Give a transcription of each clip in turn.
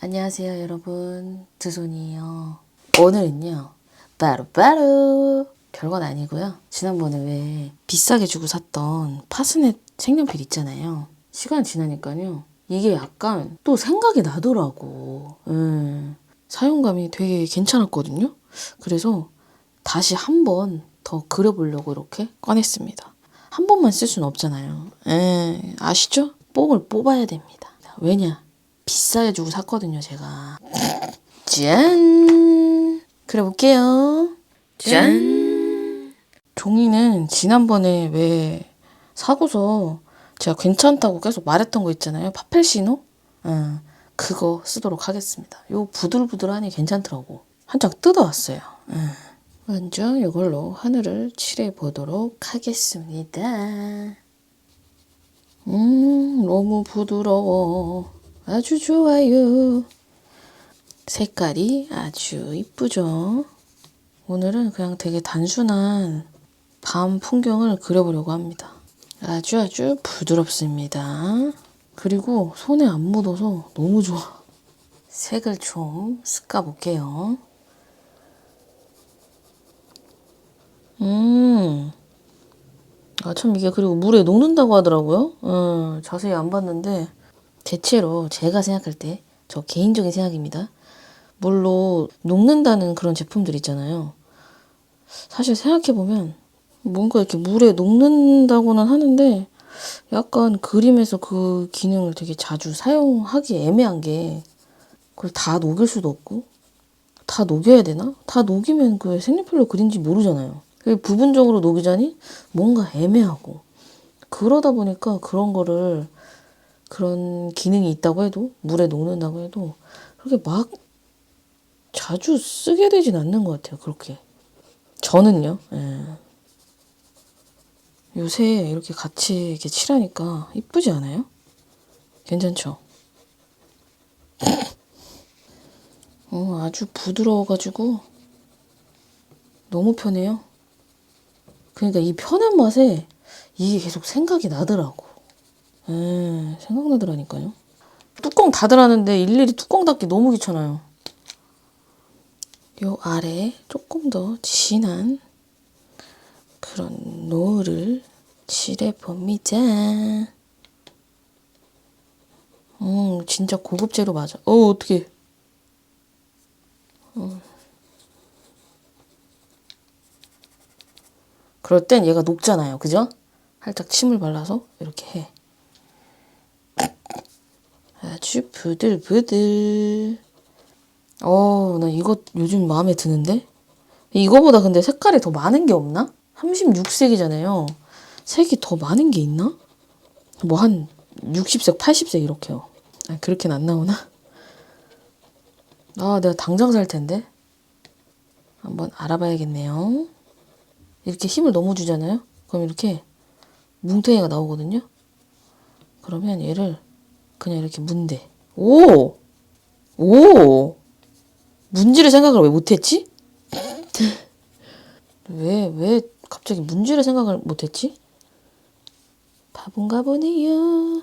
안녕하세요 여러분. 드손이에요. 오늘은요 바로바로 별건 아니고요. 지난번에 왜 비싸게 주고 샀던 파스넷 색연필 있잖아요. 시간 지나니까요 이게 약간 또 생각이 나더라고. 음, 사용감이 되게 괜찮았거든요. 그래서 다시 한 번 더 그려보려고 이렇게 꺼냈습니다. 한 번만 쓸 수는 없잖아요. 에, 아시죠? 뽕을 뽑아야 됩니다. 왜냐 비싸게 주고 샀거든요, 제가. 짠! 그려볼게요. 짠! 종이는 지난번에 왜 사고서 제가 괜찮다고 계속 말했던 거 있잖아요. 파펠시노? 응, 그거 쓰도록 하겠습니다. 요 부들부들하니 괜찮더라고. 한 장 뜯어왔어요. 응. 먼저 이걸로 하늘을 칠해 보도록 하겠습니다. 음, 너무 부드러워. 아주 좋아요. 색깔이 아주 이쁘죠? 오늘은 그냥 되게 단순한 밤 풍경을 그려보려고 합니다. 아주 아주 부드럽습니다. 그리고 손에 안 묻어서 너무 좋아. 색을 좀 섞어볼게요. 음. 아, 참, 이게 그리고 물에 녹는다고 하더라고요. 음, 자세히 안 봤는데, 대체로 제가 생각할 때, 저 개인적인 생각입니다. 물로 녹는다는 그런 제품들 있잖아요. 사실 생각해보면, 뭔가 이렇게 물에 녹는다고는 하는데, 약간 그림에서 그 기능을 되게 자주 사용하기 애매한 게, 그걸 다 녹일 수도 없고, 다 녹여야 되나? 다 녹이면 그 색연필로 그린지 모르잖아요. 그 부분적으로 녹이자니 뭔가 애매하고 그러다 보니까 그런 거를 그런 기능이 있다고 해도 물에 녹는다고 해도 그렇게 막 자주 쓰게 되진 않는 것 같아요. 그렇게 저는요. 예. 요새 이렇게 같이 이렇게 칠하니까 이쁘지 않아요? 괜찮죠? 어, 아주 부드러워가지고 너무 편해요. 그러니까 이 편한 맛에 이게 계속 생각이 나더라고. 에 생각나더라니까요. 뚜껑 닫으라는데 일일이 뚜껑 닫기 너무 귀찮아요. 요 아래 조금 더 진한 그런 노을을 칠해봅니다. 음, 진짜 고급 재료 맞아. 어, 어떡해. 그럴 땐 얘가 녹잖아요. 그죠? 살짝 침을 발라서 이렇게 해. 아주 부들부들. 어, 나 이거 요즘 마음에 드는데? 이거보다 근데 색깔이 더 많은 게 없나? 36색이잖아요. 색이 더 많은 게 있나? 뭐 한 60색, 80색 이렇게요. 아, 그렇게는 안 나오나? 아, 내가 당장 살 텐데. 한번 알아봐야겠네요. 이렇게 힘을 너무 주잖아요. 그럼 이렇게 뭉탱이가 나오거든요. 그러면 얘를 그냥 이렇게 문대. 오! 오! 문지를 생각을 왜 못했지? 왜, 왜 갑자기 문지를 생각을 못했지? 바본가 보네요.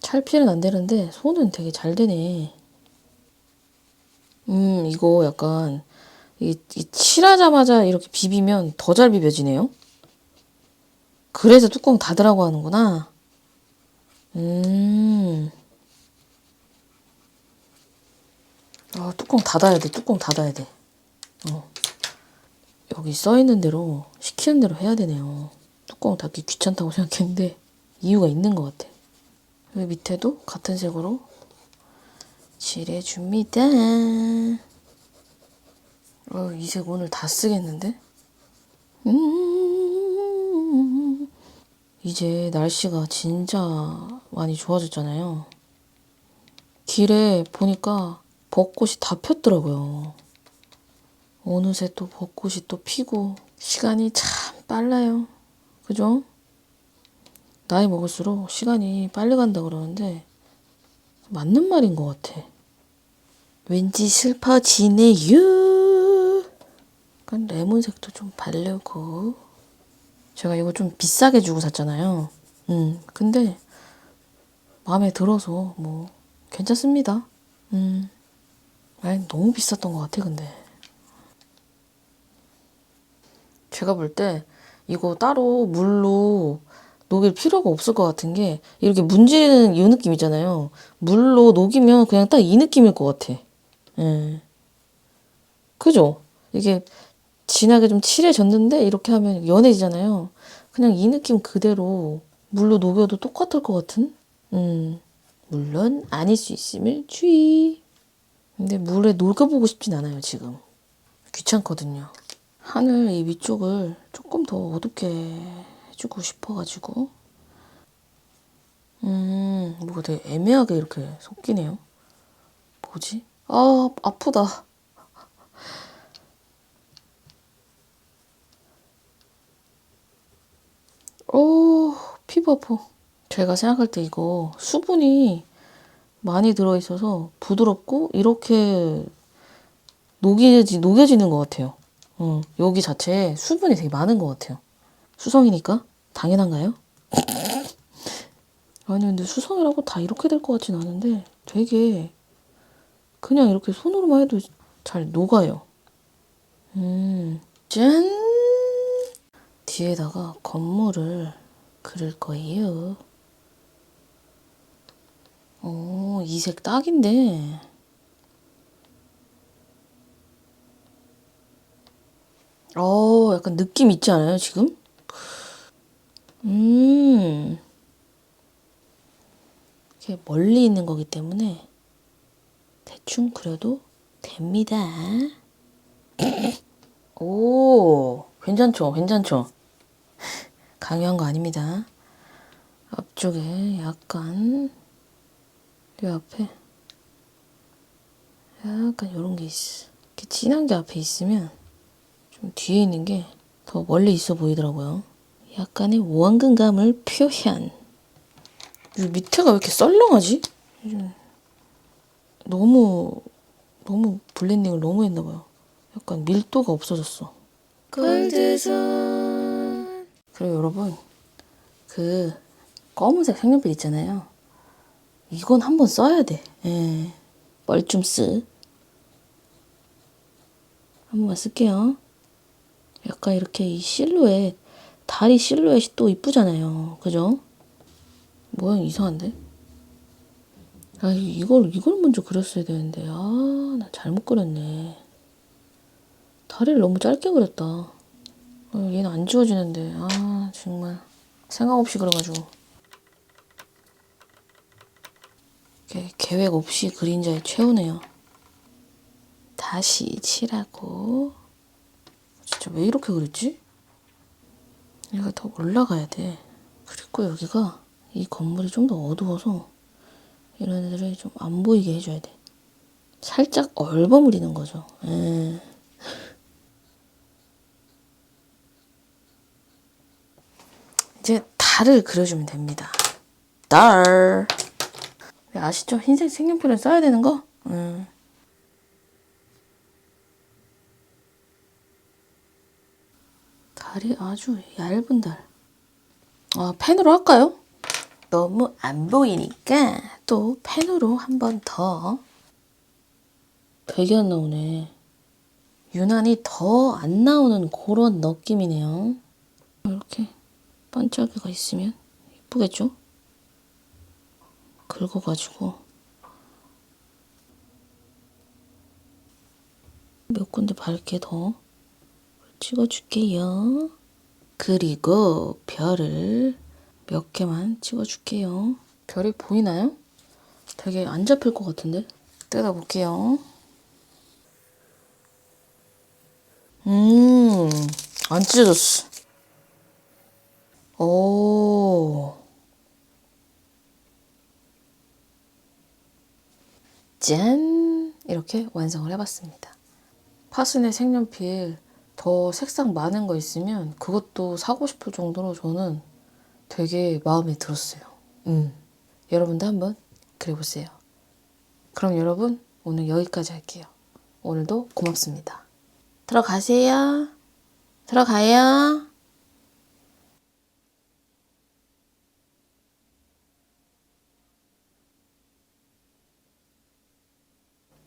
찰필은 안 되는데 손은 되게 잘 되네. 음, 이거 약간 이, 이 칠하자마자 이렇게 비비면 더 잘 비벼지네요. 그래서 뚜껑 닫으라고 하는구나. 음. 아, 뚜껑 닫아야 돼. 뚜껑 닫아야 돼. 어. 여기 써 있는 대로 시키는 대로 해야 되네요. 뚜껑 닫기 귀찮다고 생각했는데 이유가 있는 것 같아. 여기 밑에도 같은 색으로 칠해줍니다. 어, 이색 오늘 다 쓰겠는데? 음, 이제 날씨가 진짜 많이 좋아졌잖아요. 길에 보니까 벚꽃이 다 폈더라고요. 어느새 또 벚꽃이 또 피고 시간이 참 빨라요. 그죠? 나이 먹을수록 시간이 빨리 간다 그러는데 맞는 말인 것 같아. 왠지 슬퍼지네요. 약간 레몬색도 좀 바르고. 제가 이거 좀 비싸게 주고 샀잖아요. 음, 근데 마음에 들어서 뭐 괜찮습니다. 음. 아니, 너무 비쌌던 것 같아, 근데. 제가 볼 때 이거 따로 물로 녹일 필요가 없을 것 같은 게 이렇게 문지르는 이 느낌 있잖아요. 물로 녹이면 그냥 딱 이 느낌일 것 같아. 예. 그죠? 이게 진하게 좀 칠해졌는데 이렇게 하면 연해지잖아요. 그냥 이 느낌 그대로 물로 녹여도 똑같을 것 같은? 음. 물론 아닐 수 있음을 주의. 근데 물에 녹여보고 싶진 않아요, 지금. 귀찮거든요. 하늘 이 위쪽을 조금 더 어둡게 해주고 싶어가지고. 음, 뭐가 되게 애매하게 이렇게 섞이네요. 뭐지? 아, 아프다. 오, 피부 아파. 제가 생각할 때 이거 수분이 많이 들어있어서 부드럽고 이렇게 녹여지, 녹여지는 것 같아요. 어, 여기 자체에 수분이 되게 많은 것 같아요. 수성이니까? 당연한가요? 아니, 근데 수성이라고 다 이렇게 될 것 같진 않은데 되게 그냥 이렇게 손으로만 해도 잘 녹아요. 음, 짠! 뒤에다가 건물을 그릴 거예요. 오, 이 색 딱인데. 어, 약간 느낌 있지 않아요, 지금? 음. 이렇게 멀리 있는 거기 때문에 대충 그려도 됩니다. 오, 괜찮죠? 괜찮죠? 강요한 거 아닙니다. 앞쪽에 약간 이 앞에 약간 이런 게 있어. 이렇게 진한 게 앞에 있으면 좀 뒤에 있는 게 더 멀리 있어 보이더라고요. 약간의 원근감을 표현. 이 밑에가 왜 이렇게 썰렁하지? 너무 너무 블렌딩을 너무 했나 봐요. 약간 밀도가 없어졌어. 골드선. 그리고 여러분 그 검은색 색연필 있잖아요. 이건 한번 써야 돼. 예. 뻘쭘스. 한 번만 쓸게요. 약간 이렇게 이 실루엣, 다리 실루엣이 또 이쁘잖아요. 그죠? 모양 이상한데? 아, 이걸, 이걸 먼저 그렸어야 되는데. 아, 나 잘못 그렸네. 다리를 너무 짧게 그렸다. 아, 얘는 안 지워지는데. 아, 정말. 생각 없이 그려가지고. 계획 없이 그림자에 채우네요. 다시 칠하고. 진짜 왜 이렇게 그렸지? 얘가 더 올라가야 돼. 그리고 여기가 이 건물이 좀 더 어두워서 이런 애들을 좀 안 보이게 해줘야 돼. 살짝 얼버무리는 거죠. 예. 이제 달을 그려주면 됩니다. 달. 아시죠? 흰색 색연필을 써야 되는 거? 음. 달이 아주 얇은 달. 아, 펜으로 할까요? 너무 안 보이니까 또 펜으로 한 번 더. 되게 안 나오네. 유난히 더 안 나오는 그런 느낌이네요. 이렇게 반짝이가 있으면 이쁘겠죠? 긁어가지고 몇 군데 밝게 더 찍어줄게요. 그리고 별을 몇 개만 찍어줄게요. 별이 보이나요? 되게 안 잡힐 것 같은데? 뜯어 볼게요. 음, 안 찢어졌어. 오. 짠! 이렇게 완성을 해봤습니다. 파스네 색연필 더 색상 많은 거 있으면 그것도 사고 싶을 정도로 저는 되게 마음에 들었어요. 음. 여러분도 한번 그려보세요. 그럼 여러분 오늘 여기까지 할게요. 오늘도 고맙습니다. 들어가세요. 들어가요.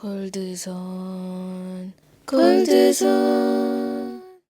골드선 골드선